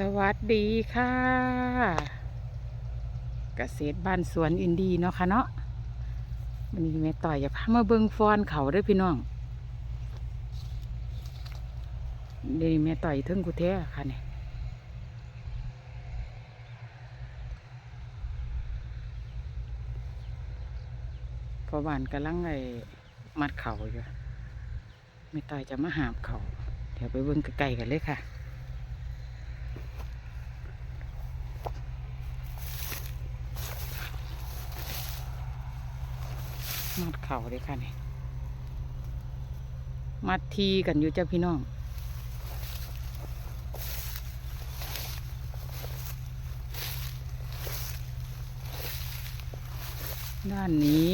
สวัสดีค่ะเกษตรบ้านสวนอินดีเนาะค่ะเนาะวันนี้แม่ต่อยจะพามาเบิ้งฟอนเขาด้วยพี่น้องเดี๋ยวนี้แม่ต่อยถึงกูแท้ค่ะเนี่ยพอบ้านกำลังไอ้มัดเขาอยู่แม่ต่อยจะมาหาบเขาเดี๋ยวไปเบิ่งใกลๆกันเลยค่ะ มัดเข่าเลยค่ะนี่มัดทีกันอยู่เจ้าพี่น้องด้านนี้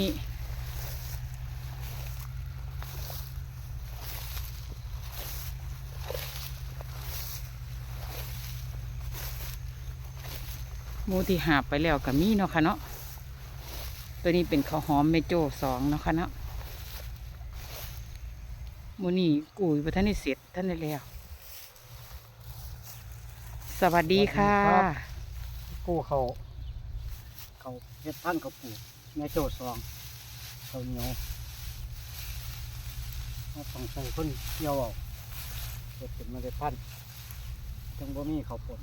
มูที่หาบไปแล้วกับมีเนาะค่ะเนาะ ตัวนี้เป็นข้าวหอมเมโจสองนะคะเนาะมูนี่กุยประท่านได้เสร็จท่านได้แล้ว สวัสดีค่ะสวัสดีครับ กู้เขาเขาเฮ็ดพันธุ์เขาปลูกแม่โจ้ซองเขาเหนียวเราต้องใส่คนเกี่ยวเอาเฮ็ดเป็นเมล็ดพันธุ์จังบ่มีเขาวปน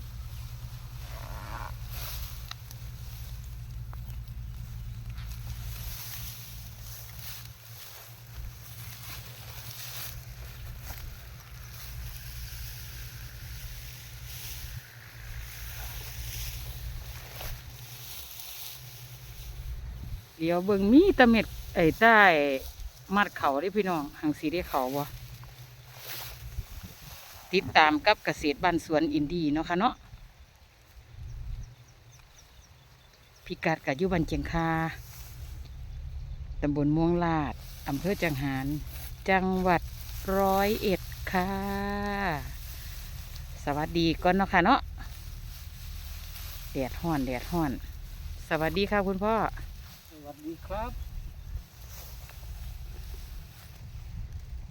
เดี๋ยวเบิ่งมีตะเม็ดไอ้ใต้มัดเขาได้พี่น้องหังสีได้เขาบ่ติดตามกับเกษตรบ้านสวนอินดีเนาะค่ะเนาะพิกัดกับยุบันเจียงคาตำบลม่วงลาดอำเภอจังหาร จังหวัดร้อยเอ็ดค่ะ สวัสดีก่อนเนาะค่ะเนาะแดดห้อนแดดห้อน สวัสดีค่ะคุณพ่อ วัสดีครับ